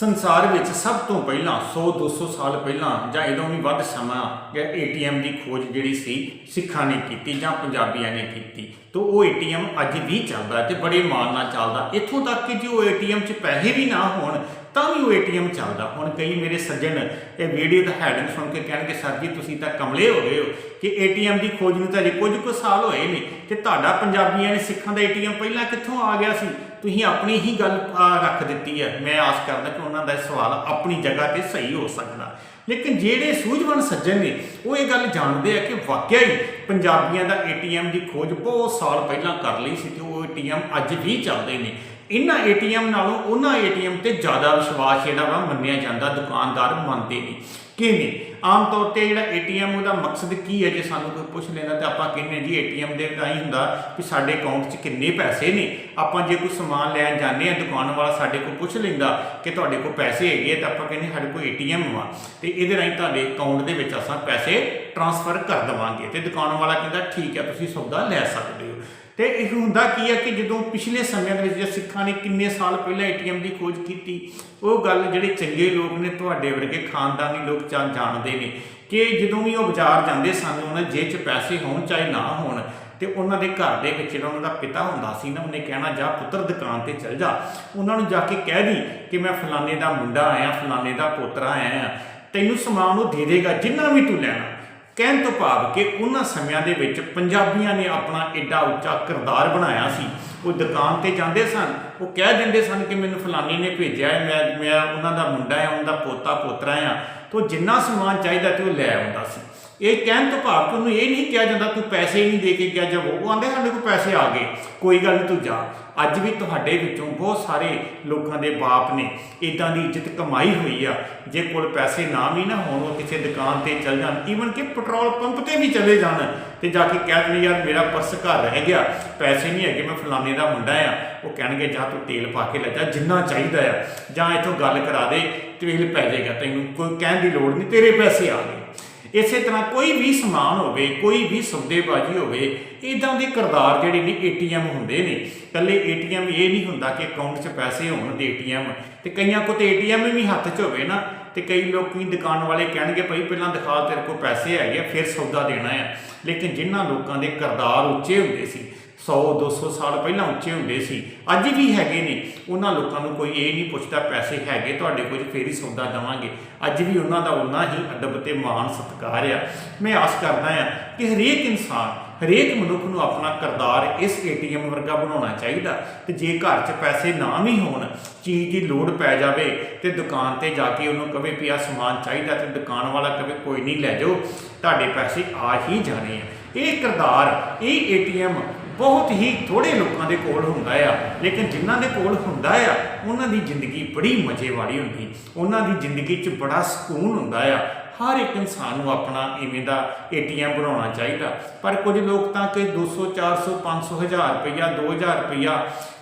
ਸੰਸਾਰ ਵਿੱਚ ਸਭ ਤੋਂ ਪਹਿਲਾਂ 100 200 ਸਾਲ ਪਹਿਲਾਂ ਜਾਂ ਇਦੋਂ ਵੀ ਵੱਧ ਸਮਾਂ ਜਾਂ ਏਟੀਐਮ ਦੀ ਖੋਜ ਜਿਹੜੀ ਸੀ, ਸਿੱਖਾਂ ਨੇ ਕੀਤੀ ਜਾਂ ਪੰਜਾਬੀਆਂ ਨੇ ਕੀਤੀ। ਤੋਂ ਉਹ ਏਟੀਐਮ ਅੱਜ ਵੀ ਚੱਲਦਾ ਤੇ ਬੜੇ ਮਾਣ ਨਾਲ ਚੱਲਦਾ। ਇੱਥੋਂ ਤੱਕ ਕਿ ਜੇ ਉਹ ਏਟੀਐਮ 'ਚ ਪੈਸੇ ਵੀ ਨਾ ਹੋਣ ਤਾਂ ਵੀ ਉਹ ਏਟੀਐਮ ਚੱਲਦਾ। ਹੁਣ ਕਈ ਮੇਰੇ ਸੱਜਣ ਇਹ ਵੀਡੀਓ ਦਾ ਹੈਡਿੰਗ ਸੁਣ ਕੇ ਕਹਿਣਗੇ, ਸਰ ਜੀ, ਤੁਸੀਂ ਤਾਂ ਕਮਲੇ ਹੋ ਗਏ ਹੋ ਕਿ ਏਟੀਐਮ ਦੀ ਖੋਜ ਨੂੰ ਤਾਂ ਜੇ ਕੁਝ ਕੁ ਸਾਲ ਹੋਏ ਨੇ ਤੇ ਤੁਹਾਡਾ ਪੰਜਾਬੀਆਂ ਨੇ ਸਿੱਖਾਂ ਦਾ ਏਟੀਐਮ ਪਹਿਲਾਂ ਕਿੱਥੋਂ ਆ ਗਿਆ ਸੀ? ਤੁਸੀਂ ਆਪਣੀ ਹੀ ਗੱਲ ਰੱਖ ਦਿੱਤੀ ਹੈ। ਮੈਂ ਆਸ ਕਰਦਾ ਕਿ ਉਹਨਾਂ ਦਾ ਸਵਾਲ ਆਪਣੀ ਜਗ੍ਹਾ ਤੇ ਸਹੀ ਹੋ ਸਕਦਾ। ਲੇਕਿਨ ਜਿਹੜੇ ਸੂਝਵਾਨ ਸੱਜਣ ਨੇ, ਉਹ ਇਹ ਗੱਲ ਜਾਣਦੇ ਆ ਕਿ ਵਾਕਿਆ ਹੀ ਪੰਜਾਬੀਆਂ ਦਾ ਏਟੀਐਮ ਦੀ ਖੋਜ ਬਹੁਤ ਸਾਲ ਪਹਿਲਾਂ ਕਰ ਲਈ ਸੀ ਤੇ ਉਹ ਏਟੀਐਮ ਅੱਜ ਵੀ ਚੱਲਦੇ ਨੇ। ਇਹਨਾਂ ਏਟੀਐਮ ਨਾਲੋਂ ਉਹਨਾਂ ਏਟੀਐਮ ਤੇ ਜ਼ਿਆਦਾ ਵਿਸ਼ਵਾਸ ਜਿਹੜਾ ਵਾ ਮੰਨਿਆ ਜਾਂਦਾ, ਦੁਕਾਨਦਾਰ ਮੰਨਦੇ ਨੇ ਕਿਵੇਂ? ਆਮ ਤੌਰ ਤੇ ਜਿਹੜਾ ਏਟੀਐਮ ਉਹਦਾ ਮਕਸਦ ਕੀ ਹੈ? ਜੇ ਸਾਨੂੰ ਕੋਈ ਪੁੱਛ ਲੈਂਦਾ ਤੇ ਆਪਾਂ ਕਹਿੰਦੇ ਹਾਂ ਜੀ ਏਟੀਐਮ ਦੇ ਰਾਹੀਂ ਹੁੰਦਾ ਕਿ ਸਾਡੇ ਅਕਾਊਂਟ 'ਚ ਕਿੰਨੇ ਪੈਸੇ ਨੇ। ਆਪਾਂ ਜੇ ਕੋਈ ਸਮਾਨ ਲੈਣ ਜਾਂਦੇ ਆ ਦੁਕਾਨ ਵਾਲਾ ਸਾਡੇ ਕੋਲ ਪੁੱਛ ਲੈਂਦਾ ਕਿ ਤੁਹਾਡੇ ਕੋਲ ਪੈਸੇ ਹੈਗੇ ਆ, ਤਾਂ ਆਪਾਂ ਕਹਿੰਦੇ ਸਾਡੇ ਕੋਲ ਏਟੀਐਮ ਵਾ। ਤੇ ਇਹਦੇ ਰਾਹੀਂ ਤੁਹਾਡੇ ਅਕਾਊਂਟ ਦੇ ਵਿੱਚ ਅਸਾਂ ਪੈਸੇ ਟ੍ਰਾਂਸਫਰ ਕਰ ਦੇਵਾਂਗੇ। ਤੇ ਦੁਕਾਨ ਵਾਲਾ ਕਹਿੰਦਾ, ਠੀਕ ਹੈ, ਤੁਸੀਂ ਸੌਦਾ ਲੈ ਸਕਦੇ ਹੋ। ਤੇ ਇਹ ਹੁੰਦਾ ਕੀ ਹੈ ਕਿ ਜਦੋਂ ਪਿਛਲੇ ਸਮਿਆਂ ਦੇ ਵਿੱਚ ਜੇ ਸਿੱਖਾਂ ਨੇ ਕਿੰਨੇ ਸਾਲ ਪਹਿਲਾਂ ਏਟੀਐਮ ਦੀ ਖੋਜ ਕੀਤੀ, ਉਹ ਗੱਲ ਜਿਹੜੇ ਚੰਗੇ ਲੋਕ ਨੇ ਤੁਹਾਡੇ ਵਰਗੇ ਖਾਨਦਾਨੀ ਲੋਕ ਜਾਂ ਜਾਣਦੇ ਨੇ ਕਿ ਜਦੋਂ ਵੀ ਉਹ ਬਾਜ਼ਾਰ ਜਾਂਦੇ ਸਨ, ਉਹਨਾਂ ਦੇ ਜੇਬ 'ਚ ਪੈਸੇ ਹੋਣ ਚਾਹੇ ਨਾ ਹੋਣ, ਤੇ ਉਹਨਾਂ ਦੇ ਘਰ ਦੇ ਵਿੱਚ ਜਿਹੜਾ ਉਹਨਾਂ ਦਾ ਪਿਤਾ ਹੁੰਦਾ ਸੀ ਨਾ, ਉਹਨੇ ਕਹਿਣਾ, ਜਾ ਪੁੱਤਰ ਦੁਕਾਨ ਤੇ ਚਲ ਜਾ। ਉਹਨਾਂ ਨੂੰ ਜਾ ਕੇ ਕਹਿ ਦੀ ਕਿ ਮੈਂ ਫਲਾਣੇ ਦਾ ਮੁੰਡਾ ਆਇਆ, ਫਲਾਣੇ ਦਾ ਪੋਤਰਾ ਆਇਆ, ਤੈਨੂੰ ਸਮਾਨ ਉਹ ਦੇ ਦੇਗਾ, ਜਿੰਨਾ ਵੀ ਤੂੰ ਲੈਣਾ। ਕਹਿਣ ਤੋਂ ਭਾਵ ਕਿ ਉਹਨਾਂ ਸਮਿਆਂ ਦੇ ਵਿੱਚ ਪੰਜਾਬੀਆਂ ਨੇ ਆਪਣਾ ਐਡਾ ਉੱਚਾ ਕਿਰਦਾਰ ਬਣਾਇਆ ਸੀ। ਉਹ ਦੁਕਾਨ ਤੇ ਜਾਂਦੇ ਸਨ। ਉਹ ਕਹਿ ਦਿੰਦੇ ਸਨ ਕਿ ਮੈਨੂੰ ਫਲਾਨੀ ਨੇ ਭੇਜਿਆ ਹੈ, ਮੈਂ ਮੈਂ ਉਹਨਾਂ ਦਾ ਮੁੰਡਾ ਹੈ ਉਹਨਾਂ ਦਾ ਪੋਤਾ, ਪੋਤਰਾ ਆ ਤੋਂ ਜਿੰਨਾ ਸਮਾਨ ਚਾਹੀਦਾ ਤੇ ਉਹ ਲੈ ਆਉਂਦਾ ਸੀ। ਇਹ ਕਹਿਣ ਤੋਂ ਭਾਵ ਕਿ ਉਹਨੂੰ ਇਹ ਨਹੀਂ ਕਿਹਾ ਜਾਂਦਾ, ਤੂੰ ਪੈਸੇ ਹੀ ਨਹੀਂ ਦੇ ਕੇ ਗਿਆ ਜਾਂ ਉਹ। ਆਂਦੇ, ਸਾਡੇ ਕੋਲ ਪੈਸੇ ਆ ਗਏ, ਕੋਈ ਗੱਲ ਨਹੀਂ, ਤੂੰ ਜਾ। ਅੱਜ ਵੀ ਤੁਹਾਡੇ ਵਿੱਚੋਂ ਬਹੁਤ ਸਾਰੇ ਲੋਕਾਂ ਦੇ ਬਾਪ ਨੇ ਇਦਾਂ ਦੀ ਇੱਜ਼ਤ ਕਮਾਈ ਹੋਈ ਆ। ਜੇ ਕੋਲ ਪੈਸੇ ਨਾ ਵੀ ਨਾ ਹੋਣ, ਉਹ ਕਿਸੇ ਦੁਕਾਨ ਤੇ ਚਲ ਜਾਣ ਈਵਨ ਕਿ ਪੈਟਰੋਲ ਪੰਪ ਤੇ ਵੀ ਚਲੇ ਜਾਣ ਤੇ ਜਾ ਕੇ ਕਹਿ ਦੇਣ ਯਾਰ, ਮੇਰਾ ਪਰਸ ਘਰ ਰਹਿ ਗਿਆ, ਪੈਸੇ ਨਹੀਂ ਹੈਗੇ, ਮੈਂ ਫਲਾਣੇ ਦਾ ਮੁੰਡਾ ਆ। ਉਹ ਕਹਿਣਗੇ, ਜਾਂ ਤੂੰ ਤੇਲ ਪਾ ਕੇ ਲੈ ਜਾ, ਜਿੰਨਾ ਚਾਹੀਦਾ ਆ। ਜਾਂ ਇੱਥੋਂ ਗੱਲ ਕਰਾ ਦੇ, ਤੇਲ ਪੈ ਜਾਏਗਾ ਤੈਨੂੰ, ਕੋਈ ਕਹਿਣ ਦੀ ਲੋੜ ਨਹੀਂ, ਤੇਰੇ ਪੈਸੇ ਆ ਗਏ। ਇਸੇ ਤਰ੍ਹਾਂ ਕੋਈ ਵੀ ਸਮਾਨ ਹੋਵੇ ਕੋਈ ਵੀ ਸੌਦੇਬਾਜ਼ੀ ਹੋਵੇ ਇਦਾਂ ਦੇ ਕਿਰਦਾਰ ਜਿਹੜੇ ਨੇ ਏਟੀਐਮ ਹੁੰਦੇ ਨੇ। ਕੱਲੇ ਏਟੀਐਮ ਇਹ ਨਹੀਂ ਹੁੰਦਾ ਕਿ ਅਕਾਊਂਟ 'ਚ ਪੈਸੇ ਹੋਣ ਦੇ ਏਟੀਐਮ। ਤੇ ਕਈਆਂ ਕੋਲ ਤੇ ਏਟੀਐਮ ਵੀ ਹੱਥ 'ਚ ਹੋਵੇ ਨਾ ਤੇ ਕਈ ਲੋਕੀ ਦੁਕਾਨ ਵਾਲੇ ਕਹਿਣਗੇ ਭਾਈ ਪਹਿਲਾਂ ਦਿਖਾ ਤੇਰੇ ਕੋਲ ਪੈਸੇ ਹੈਗੇ ਆ, ਫਿਰ ਸੌਦਾ ਦੇਣਾ ਆ। ਲੇਕਿਨ ਜਿਨ੍ਹਾਂ ਲੋਕਾਂ ਦੇ ਕਿਰਦਾਰ ਉੱਚੇ ਹੁੰਦੇ ਸੀ 100 200 ਸਾਲ ਪਹਿਲਾਂ ਉੱਚੇ ਹੁੰਦੇ ਸੀ। ਅੱਜ ਵੀ ਹੈਗੇ ਨੇ। ਉਹਨਾਂ ਲੋਕਾਂ ਨੂੰ ਕੋਈ ਇਹ ਨਹੀਂ ਪੁੱਛਦਾ, ਪੈਸੇ ਹੈਗੇ ਤੁਹਾਡੇ ਕੋਲ, ਫੇਰ ਹੀ ਸੌਦਾ ਦੇਵਾਂਗੇ। ਅੱਜ ਵੀ ਉਹਨਾਂ ਦਾ ਉਨਾ ਹੀ ਅਦਬ ਤੇ ਮਾਣ ਸਤਿਕਾਰ ਆ। ਮੈਂ ਆਸ ਕਰਦਾ ਆ ਕਿ ਹਰੇਕ ਇਨਸਾਨ, ਹਰੇਕ ਮਨੁੱਖ ਨੂੰ ਆਪਣਾ ਕਰਦਾਰ ਇਸ ਏਟੀਐਮ ਵਰਗਾ ਬਣਾਉਣਾ ਚਾਹੀਦਾ। ਤੇ ਜੇ ਘਰ 'ਚ ਪੈਸੇ ਨਾ ਵੀ ਹੋਣ, ਚੀਜ਼ ਦੀ ਲੋੜ ਪੈ ਜਾਵੇ ਤੇ ਦੁਕਾਨ ਤੇ ਜਾ ਕੇ ਉਹਨੂੰ ਕਵੇ ਵੀ ਆਹ ਸਮਾਨ ਚਾਹੀਦਾ ਤੇ ਦੁਕਾਨ ਵਾਲਾ ਕਵੇ, ਕੋਈ ਨਹੀਂ, ਲੈ ਜਾਓ। ਤੁਹਾਡੇ ਪੈਸੇ ਆ ਹੀ ਜਾਣੇ ਆ। ਇਹ ਕਰਦਾਰ, ਇਹ ਏਟੀਐਮ ਬਹੁਤ ਹੀ ਥੋੜੇ ਲੋਕਾਂ ਦੇ ਕੋਲ ਹੁੰਦਾ ਆ। ਲੇਕਿਨ ਜਿਨ੍ਹਾਂ ਦੇ ਕੋਲ ਹੁੰਦਾ ਆ, ਉਹਨਾਂ ਦੀ ਜ਼ਿੰਦਗੀ ਬੜੀ ਮਜ਼ੇ ਵਾਲੀ ਹੁੰਦੀ। ਉਹਨਾਂ ਦੀ ਜ਼ਿੰਦਗੀ 'ਚ ਬੜਾ ਸਕੂਨ ਹੁੰਦਾ ਆ। ਹਰ ਇੱਕ ਇਨਸਾਨ ਨੂੰ ਆਪਣਾ ਇਵੇਂ ਦਾ ਏਟੀਐਮ ਬਣਾਉਣਾ ਚਾਹੀਦਾ। ਪਰ ਕੁਝ ਲੋਕ ਤਾਂ ਕਿ 200 400 500 ਹਜ਼ਾਰ ਰੁਪਈਆ 2000 ਰੁਪਈਆ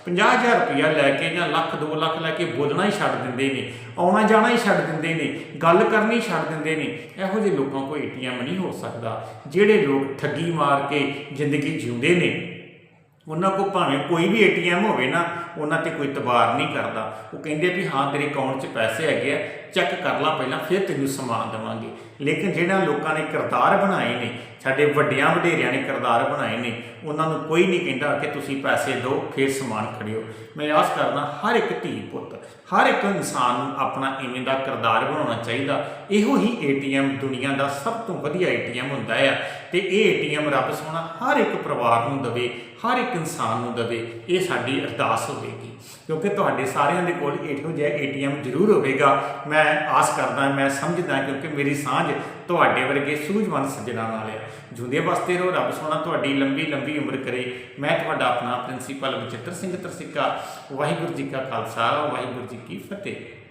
50000 ਰੁਪਈਆ ਲੈ ਕੇ ਜਾਂ ਲੱਖ 2 ਲੱਖ ਲੈ ਕੇ ਬੋਲਣਾ ਹੀ ਛੱਡ ਦਿੰਦੇ ਨੇ। ਆਉਣਾ, ਜਾਣਾ ਹੀ ਛੱਡ ਦਿੰਦੇ ਨੇ। ਗੱਲ ਕਰਨੀ ਛੱਡ ਦਿੰਦੇ ਨੇ। ਇਹੋ ਜਿਹੇ ਲੋਕਾਂ ਕੋਲ ਏਟੀਐਮ ਨਹੀਂ ਹੋ ਸਕਦਾ, ਜਿਹੜੇ ਲੋਕ ਠੱਗੀ ਮਾਰ ਕੇ ਜ਼ਿੰਦਗੀ ਜਿਉਂਦੇ ਨੇ। ਉਹਨਾਂ ਕੋਲ ਭਾਵੇਂ ਕੋਈ ਵੀ ਏਟੀਐਮ ਹੋਵੇ ਨਾ, ਉਹਨਾਂ ਤੇ ਕੋਈ ਤਬਾਰ ਨਹੀਂ ਕਰਦਾ। ਉਹ ਕਹਿੰਦੇ ਵੀ ਹਾਂ, ਤੇਰੇ ਅਕਾਊਂਟ 'ਚ ਪੈਸੇ ਹੈਗੇ ਆ, ਚੈੱਕ ਕਰ ਲੈ ਪਹਿਲਾਂ, ਫਿਰ ਤੈਨੂੰ ਸਮਾਨ ਦੇਵਾਂਗੇ। ਲੇਕਿਨ ਜਿਹੜਾ ਲੋਕਾਂ ਨੇ ਕਿਰਦਾਰ ਬਣਾਏ ਨੇ, ਸਾਡੇ ਵੱਡਿਆਂ ਵਡੇਰਿਆਂ ਨੇ ਕਿਰਦਾਰ ਬਣਾਏ ਨੇ, ਉਹਨਾਂ ਨੂੰ ਕੋਈ ਨਹੀਂ ਕਹਿੰਦਾ ਕਿ ਤੁਸੀਂ ਪੈਸੇ ਦਿਓ, ਫਿਰ ਸਮਾਨ ਖੜਿਓ। ਮੈਂ ਆਸ ਕਰਦਾ ਹਰ ਇੱਕ ਧੀ ਪੁੱਤ, ਹਰ ਇੱਕ ਇਨਸਾਨ ਨੂੰ ਆਪਣਾ ਇਵੇਂ ਦਾ ਕਿਰਦਾਰ ਬਣਾਉਣਾ ਚਾਹੀਦਾ। ਇਹੋ ਹੀ ਏਟੀਐਮ ਦੁਨੀਆ ਦਾ ਸਭ ਤੋਂ ਵਧੀਆ ਏਟੀਐਮ ਹੁੰਦਾ ਹੈ ਤੇ ਇਹ ਏਟੀਐਮ ਰੱਬ ਸੋਹਣਾ ਹਰ ਇੱਕ ਪਰਿਵਾਰ ਨੂੰ ਦਵੇ, ਹਰ ਇੱਕ ਇਨਸਾਨ ਨੂੰ ਦਵੇ, ਇਹ ਸਾਡੀ ਅਰਦਾਸ ਹੋਵੇਗੀ। ਕਿਉਂਕਿ ਤੁਹਾਡੇ ਸਾਰਿਆਂ ਦੇ ਕੋਲ ਇਹੋ ਜਿਹਾ ਏਟੀਐਮ ਜ਼ਰੂਰ ਹੋਵੇਗਾ। ਮੈਂ ਆਸ ਕਰਦਾ, ਮੈਂ ਸਮਝਦਾ ਕਿਉਂਕਿ ਮੇਰੀ ਸਾਂਝ ਤੁਹਾਡੇ ਵਰਗੇ ਸੂਝਵਾਨ ਸੱਜਣਾ ਨਾਲ ਹੈ। ਜੁੰਦੇ ਵਾਸਤੇ ਰਹੋ, ਰੱਬ ਸੋਹਣਾ ਤੁਹਾਡੀ ਲੰਬੀ ਲੰਬੀ ਉਮਰ ਕਰੇ। ਮੈਂ ਤੁਹਾਡਾ ਆਪਣਾ ਪ੍ਰਿੰਸੀਪਲ ਬਚਿੱਤਰ ਸਿੰਘ ਤਰਸਿੱਕਾ। ਵਾਹਿਗੁਰੂ ਜੀ ਕਾ ਖਾਲਸਾ, ਵਾਹਿਗੁਰੂ ਜੀ ਕੀ ਫਤਿਹ।